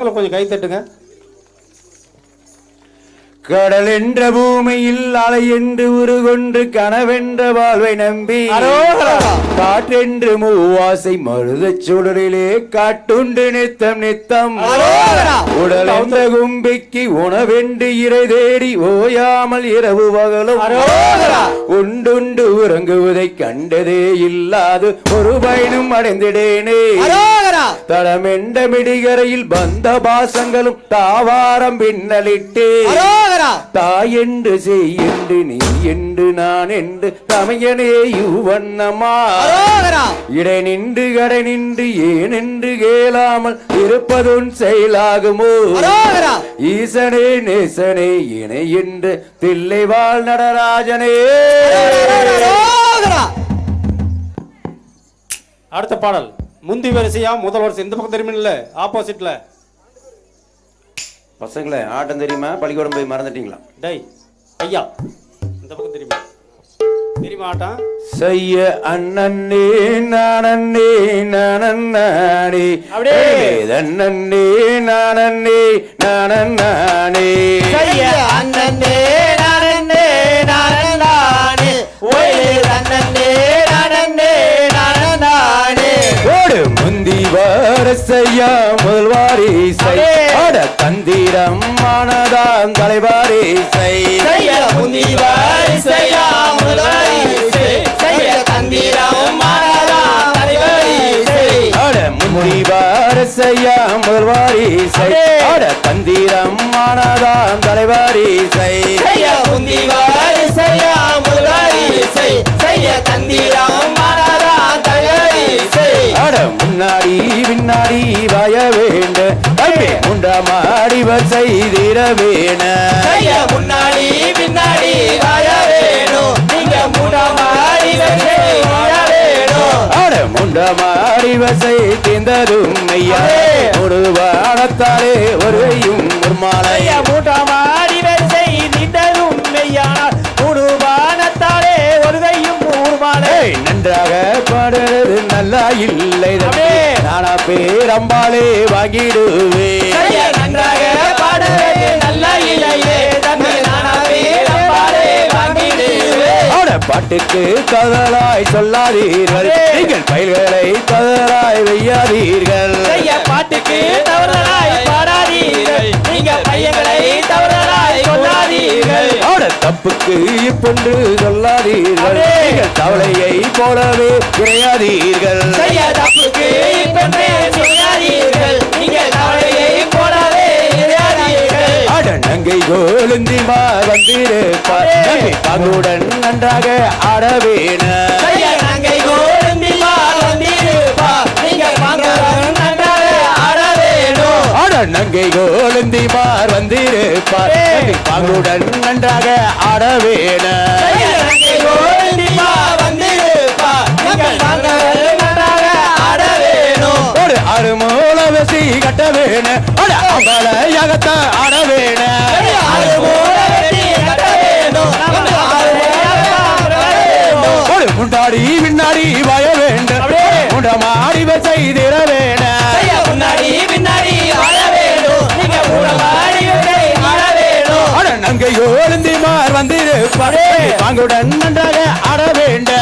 கொஞ்சம் கை தட்டுங்க கடல் என்ற பூமியில் அலை என்று உருகொன்று கனவென்ற வாழ்வை நம்பி. காற்றென்று மூவாசை மருதச் சுடரிலே காட்டுண்டு நித்தம் நித்தம். உடல் என்ற கும்பிக்கு உணவென்று இறை தேடி ஓயாமல் இரவு பகலும். உண்டுண்டு உறங்குவதை கண்டதே இல்லாது ஒரு பயனும் அடைந்திடேனே தடமெண்ட மிடிகரையில் பந்த பாசங்களும் தாவாரம் பின்னலிட்டே. அரோகரா. தாய் என்று செய் என்று நீ என்று நான் என்று தமையனே யுவண்ணமா. இடை நின்று கடை நின்று ஏன் என்று கேளாமல் இருப்பதுன் செயலாகுமோ. ஈசனே நேசனே இணை என்று தில்லைவாழ் நடராஜனே. அடுத்த பாடல். முந்தி வரிசையா முதல் வரிசை. இந்த பக்கம் தெரியுமில்ல ஆப்போசிட்ல பசங்களே ஆட்டம் தெரியுமா? பள்ளிக்கூடம் போய் மறந்துட்டீங்களா? டேய் ஐயா இந்த பக்கம் தெரியுமா? தெரியுமா ஆட்டம்? செய்ய அண்ணன்னே நானன்னே நானன்னானே அப்படியே. தன்னன்னே நானன்னே நானன்னானே செய்யா முதல் வாரிசை. அட. தந்திரம் மானதான் தலைவாரி செய்ய முந்தி வரிசையா முதல் வரிசை. தந்திரம் மாறலா தலைவரிசை. முந்தி முதல் வாரிசை. தந்திரம் தலைவாரிசை. முந்தி வரிசையா பின்னாடி வய வேண்ட தம்பி முண்டா மாடி செய்திட வேண. முன்னாடி பின்னாடி வர வேணும். நீங்க முன்னாடி வர வேணும். அட முண்டா மாடி வசை திந்ததும் ஐயா. ஒரு வானத்தாலே ஒருவையும் ஒரு மாலை. செய்ய முன்னாடி வரிசை நின்றதும் மெய்யானால் முடுவானத்தாலே ஒருகையும் ஊர்மாலை ஏய், நன்றாக பாடுறது நல்லா இல்லை. நானா பேரம்பாலே வாங்கிடுவேன் நன்றாக பாடுறது நல்ல இலையே தன்னை நானா பேரம்பாலே வாங்கிடுவேன் அட பாட்டுக்கு கதலாய் சொல்லாதீர்கள். நீங்கள் பயில்களை கதலாய் வையாதீர்கள். செய்ய பாட்டுக்கு தவறலாய் பாடாதீர்கள். நீங்க பையங்களை தவறலாய் கொள்ளாதீர்கள் அட தப்புக்கு இப்பொன்று சொல்லாதீர்கள். நீங்கள் தவளையை போலவே குறையாதீர்கள் கோலுந்திமா வந்திருப்பார் அதே. நன்றாக ஆடவேன நங்கை கோருந்திமா வந்திருப்பா நீங்கள் மங்களம் நன்றாக ஆட வேணும் வந்திருப்பார் பங்குடன் நன்றாக ஆடவேன. நம்ம ஆறு மூல வேணும் ஒரு முண்டாடி பின்னாடி வய வேண்ட அப்படியே. முண்டமாடி செய்திட வேண செய்ய முன்னாடி பின்னாடி வேணும் நீங்க வேணும் அட கோலுந்திமார் வந்திருப்பார். பங்குடன் நன்றாக ஆட வேண்ட